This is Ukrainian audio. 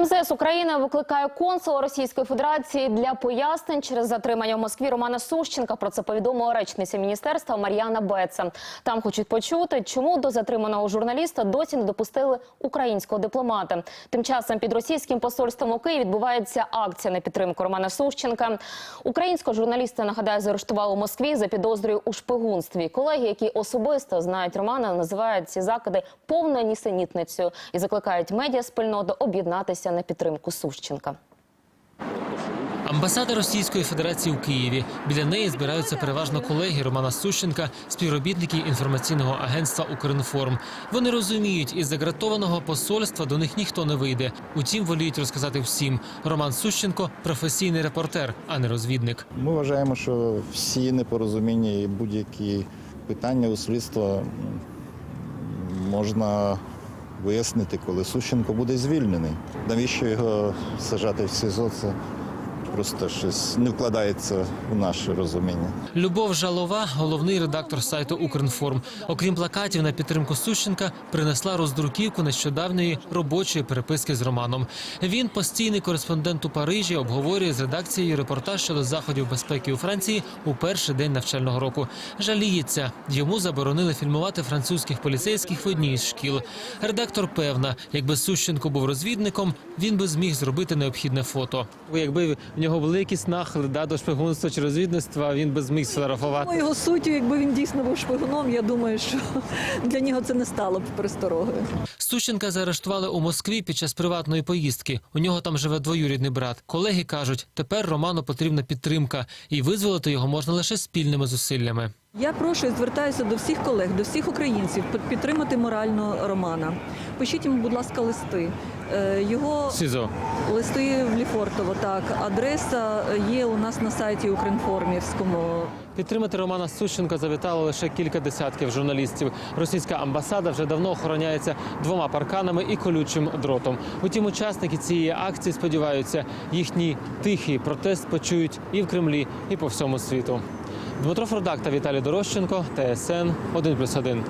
МЗС України викликає консула Російської Федерації для пояснень через затримання в Москві Романа Сущенка. Про це повідомила речниця міністерства Мар'яна Беца. Там хочуть почути, чому до затриманого журналіста досі не допустили українського дипломата. Тим часом під російським посольством у Києві відбувається акція на підтримку Романа Сущенка. Українського журналіста нагадаю заарештували у Москві за підозрою у шпигунстві. Колеги, які особисто знають Романа, називають ці закиди повною нісенітницею і закликають медіаспільноту об'єднатися на підтримку Сущенка. Амбасада Російської Федерації у Києві. Біля неї збираються переважно колеги Романа Сущенка, співробітники інформаційного агентства Укрінформ. Вони розуміють, із загратованого посольства до них ніхто не вийде. Утім, воліють розказати всім. Роман Сущенко професійний репортер, а не розвідник. Ми вважаємо, що всі непорозуміння і будь-які питання у слідства можна вияснити, коли Сущенко буде звільнений. Навіщо його сажати в СІЗО? Це просто щось не вкладається в наше розуміння. Любов Жалова, головний редактор сайту Укрінформ. Окрім плакатів на підтримку Сущенка, принесла роздруківку нещодавньої робочої переписки з Романом. Він постійний кореспондент у Парижі, обговорює з редакцією репортаж щодо заходів безпеки у Франції у перший день навчального року. Жаліється, йому заборонили фільмувати французьких поліцейських в одній із шкіл. Редактор певна, якби Сущенко був розвідником, він би зміг зробити необхідне фото. Якби в нього великі нахили да, до шпигунства чи розвідництва, він би зміг сфотографувати. Його суті, якби він дійсно був шпигуном, я думаю, що для нього це не стало б пересторогою. Сущенка заарештували у Москві під час приватної поїздки. У нього там живе двоюрідний брат. Колеги кажуть, тепер Роману потрібна підтримка, і визволити його можна лише спільними зусиллями. Я прошу і звертаюся до всіх колег, до всіх українців під- підтримати морально Романа. Пишіть йому, будь ласка, листи. Е, Його СІЗО. листи в Ліфортово. Так, адреса є у нас на сайті Укрінформівському. Підтримати Романа Сущенка завітало лише кілька десятків журналістів. Російська амбасада вже давно охороняється двома парканами і колючим дротом. Утім, учасники цієї акції сподіваються, їхній тихий протест почують і в Кремлі, і по всьому світу. Дмитро Фродак та Віталій Дорощенко, ТСН 1+,1.